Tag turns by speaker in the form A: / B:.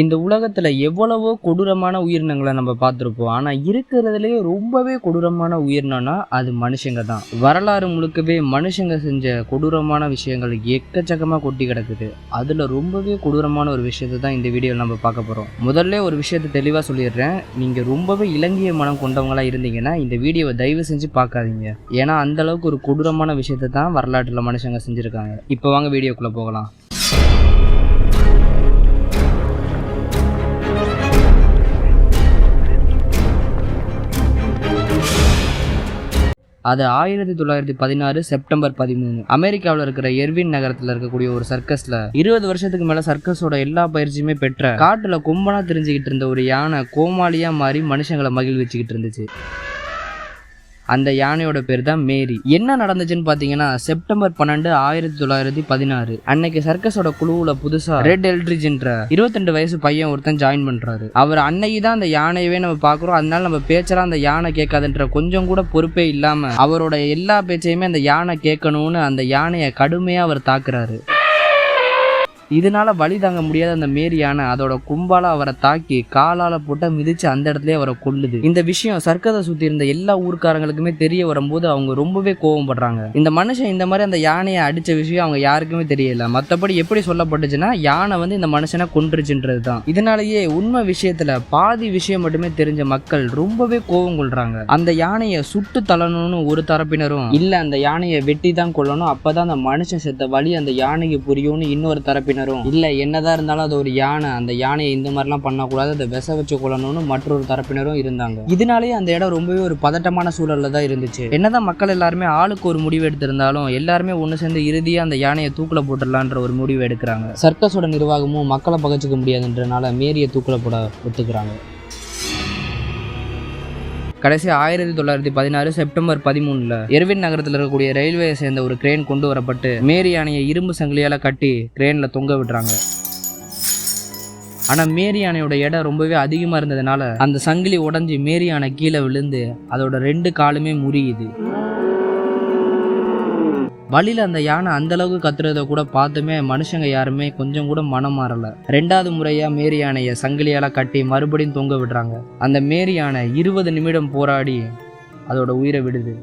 A: இந்த உலகத்தில் எவ்வளவோ கொடூரமான உயிரினங்களை நம்ம பார்த்துருப்போம். ஆனால் இருக்கிறதுலயே ரொம்பவே கொடூரமான உயிரினம்னா அது மனுஷங்க தான். வரலாறு முழுக்கவே மனுஷங்க செஞ்ச கொடூரமான விஷயங்கள் எக்கச்சக்கமாக கொட்டி கிடக்குது. அதில் ரொம்பவே கொடூரமான ஒரு விஷயத்தை தான் இந்த வீடியோவில் நம்ம பார்க்க போகிறோம் முதல்ல ஒரு விஷயத்தை தெளிவாக சொல்லிடுறேன். நீங்கள் ரொம்பவே இலங்கிய மனம் கொண்டவங்களாக இருந்தீங்கன்னா இந்த வீடியோவை தயவு செஞ்சு பார்க்காதீங்க. ஏன்னா அந்த அளவுக்கு ஒரு கொடூரமான விஷயத்தை தான் வரலாற்றில் மனுஷங்க செஞ்சுருக்காங்க. இப்போ வாங்க வீடியோக்குள்ளே போகலாம். அது ஆயிரத்தி தொள்ளாயிரத்தி பதினாறு செப்டம்பர் பதிமூணு. அமெரிக்காவில் இருக்கிற எர்வின் நகரத்தில் இருக்கக்கூடிய ஒரு சர்க்கஸ்ல இருபது வருஷத்துக்கு மேல சர்க்கஸோட எல்லா பயிற்சியுமே பெற்ற காட்டுல கும்பலா தெரிஞ்சுக்கிட்டு இருந்த ஒரு யானை கோமாளியா மாறி மனுஷங்களை மகிழ்விச்சுக்கிட்டு இருந்துச்சு. அந்த யானையோட பேர் தான் மேரி. என்ன நடந்துச்சுன்னு பார்த்தீங்கன்னா செப்டம்பர் பன்னெண்டு ஆயிரத்தி தொள்ளாயிரத்தி பதினாறு. அன்னைக்கு சர்க்கஸோட குழுவுல புதுசா ரெட் எல்ட்ரிஜ்ன்ற இருபத்தெண்டு வயசு பையன் ஒருத்தன் ஜாயின் பண்றாரு. அவர் அன்னைக்கு தான் அந்த யானையவே நம்ம பார்க்குறோம் அதனால நம்ம பேச்செல்லாம் அந்த யானை கேட்காதுன்ற கொஞ்சம் கூட பொறுப்பே இல்லாம அவரோட எல்லா பேச்சையுமே அந்த யானை கேட்கணும்னு அந்த யானையை கடுமையா அவர் தாக்குறாரு. இதனால வழி தாங்க முடியாத அந்த மேரி யானை அதோட கும்பால அவரை தாக்கி காலால் போட்டு மிதிச்சு அந்த இடத்துலயே அவரை கொள்ளுது இந்த விஷயம் சர்க்கதை சுத்தி இருந்த எல்லா ஊர்க்காரங்களுக்குமே தெரிய வரும்போது அவங்க ரொம்பவே கோவப்படுறாங்க இந்த மனுஷன் இந்த மாதிரி அந்த யானையை அடிச்ச விஷயம் அவங்க யாருக்குமே தெரியல. மற்றபடி எப்படி சொல்லப்பட்டுச்சுன்னா யானை வந்து இந்த மனுஷனை கொன்றுச்சுன்றது தான் இதனாலேயே உண்மை விஷயத்துல பாதி விஷயம் மட்டுமே தெரிஞ்ச மக்கள் ரொம்பவே கோவம் கொள்றாங்க. அந்த யானையை சுட்டு தள்ளணும்னு ஒரு தரப்பினரும் இல்ல அந்த யானையை வெட்டி தான் கொல்லணும். அப்பதான் அந்த மனுஷன் செத்த வழி அந்த யானைக்கு புரியும்னு இன்னொரு தரப்பினர் தரப்பினரும் இல்ல என்னதான் இருந்தாலும் அது ஒரு யானை. அந்த யானையை இந்த மாதிரிலாம் பண்ணக்கூடாது. அதை விச வச்சு கொள்ளணும்னு மற்றொரு தரப்பினரும் இருந்தாங்க. இதனாலேயே அந்த இடம் ரொம்பவே ஒரு பதட்டமான சூழல்ல தான் இருந்துச்சு. என்னதான் மக்கள் எல்லாருமே ஆளுக்கு ஒரு முடிவு எடுத்திருந்தாலும் எல்லாருமே ஒன்று சேர்ந்து இறுதியாக அந்த யானையை தூக்கில் போட்டுடலான்ற ஒரு முடிவு எடுக்கிறாங்க. சர்க்கஸோட நிர்வாகமும் மக்களை பகச்சிக்க முடியாதுன்றனால மேரியை தூக்கில் போட ஒத்துக்கிறாங்க. கடைசி ஆயிரத்தி தொள்ளாயிரத்தி பதினாறு செப்டம்பர் பதிமூணுல எர்வின் நகரத்தில் இருக்கக்கூடிய ரயில்வேயை சேர்ந்த ஒரு கிரேன் கொண்டு வரப்பட்டு மேரி யானையை இரும்பு சங்கிலியால் கட்டி கிரேனில் தொங்க விடுறாங்க. ஆனால் மேரி யானையோட எடை ரொம்பவே அதிகமாக இருந்ததுனால அந்த சங்கிலி உடஞ்சி மேரி யானை கீழே விழுந்து அதோட ரெண்டு காலுமே முறியுது. வழியில அந்த யானை அந்த அளவுக்கு கத்துறத கூட பார்த்துமே மனுஷங்க யாருமே கொஞ்சம் கூட மனம் மாறலை. ரெண்டாவது முறையாக மேரி யானையை சங்கிலியால கட்டி மறுபடியும் தொங்க விடுறாங்க. அந்த மேரி யானை இருபது நிமிடம் போராடி அதோட உயிரை விடுது.